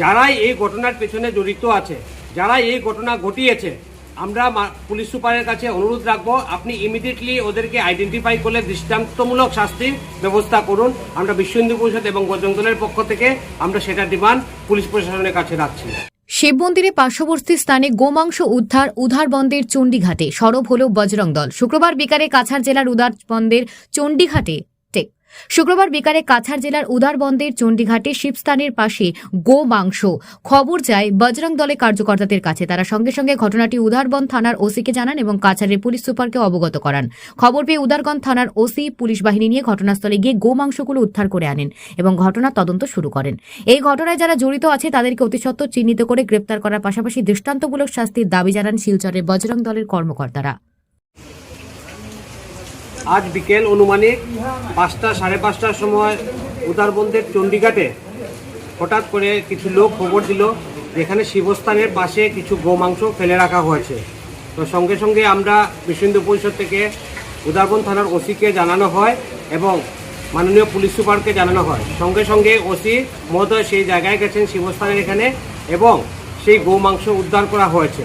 যারাই এই ঘটনার পেছনে জড়িত আছে যারা এই ঘটনা ঘটিয়েছে, আমরা পুলিশ সুপারের কাছে অনুরোধ রাখব, আপনি ইমিডিয়েটলি ওদেরকে আইডেন্টিফাই করলে দৃষ্টান্তমূলক শাস্তির ব্যবস্থা করুন। আমরা বিশ্ব হিন্দু পরিষদ এবং বজরং দলের পক্ষ থেকে আমরা সেটা ডিমান্ড পুলিশ প্রশাসনের কাছে রাখছি। শিব মন্দিরে পার্শ্ববর্তী স্থানে গোমাংস উদ্ধার উধারবন্দের চণ্ডীঘাটে সরব হল বজরং দল। শুক্রবার বিকালে কাছাড় জেলার উদারবন্দের চণ্ডীঘাটে শুক্রবার বিকালে কাছাড় জেলার উদারবন্দের চণ্ডীঘাটে শিবস্থানের পাশে গো মাংস। খবর যায়, বজরং দলের কার্যকর্তাদের কাছে। তারা সঙ্গে সঙ্গে ঘটনাটি উদারবন থানার ওসিকে জানান এবং কাছাড়ের পুলিশ সুপারকে অবগত করান। খবর পেয়ে উদারগঞ্জ থানার ওসি, পুলিশ বাহিনী নিয়ে ঘটনাস্থলে গিয়ে গো মাংসগুলো উদ্ধার করে আনেন এবং ঘটনার তদন্ত শুরু করেন। এই ঘটনায় যারা জড়িত আছে, তাদেরকে অতি সত্বর চিহ্নিত করে গ্রেপ্তার করার পাশাপাশি দৃষ্টান্তমূলক শাস্তির দাবি জানান শিলচরের বজরং দলের কর্মকর্তারা। আজ বিকেল অনুমানিক পাঁচটা, সাড়ে পাঁচটার সময় উদারবন্দের চণ্ডীঘাটে হঠাৎ করে কিছু লোক খবর দিল যেখানে শিবস্থানের পাশে কিছু গোমাংস ফেলে রাখা হয়েছে। তো সঙ্গে সঙ্গে আমরা বিশ্ব হিন্দু পরিষদ থেকে উদারবন থানার ওসিকে জানানো হয় এবং মাননীয় পুলিশ সুপারকে জানানো হয়। সঙ্গে সঙ্গে ওসি মহোদয় সেই জায়গায় গেছেন শিবস্থানের এখানে এবং সেই গোমাংস উদ্ধার করা হয়েছে।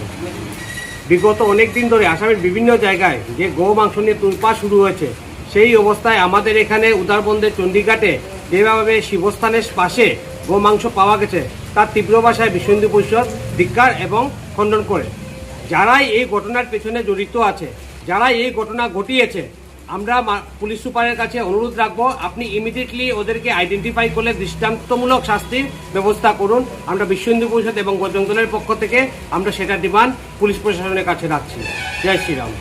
বিগত অনেক দিন ধরে আসামের বিভিন্ন জায়গায় যে গো মাংস নিয়ে তুলপা শুরু হয়েছে, সেই অবস্থায় আমাদের এখানে উদারবন্দের চণ্ডীঘাটে যেভাবে শিবস্থানের পাশে গো মাংস পাওয়া গেছে, তার তীব্র ভাষায় বিশ্ব হিন্দু পরিষদ, ধিক্কার এবং খণ্ডন করে। যারাই এই ঘটনার পেছনে জড়িত আছে, যারাই এই ঘটনা ঘটিয়েছে আমরা পুলিশ সুপারের কাছে অনুরোধ রাখব, আপনি ইমিডিয়েটলি ওদেরকে আইডেন্টিফাই করলে দৃষ্টান্তমূলক শাস্তির ব্যবস্থা করুন। আমরা বিশ্ব হিন্দু পরিষদ এবং বজরং দলের পক্ষ থেকে আমরা সেটা ডিমান্ড পুলিশ প্রশাসনের কাছে রাখছি। জয় শ্রীরাম।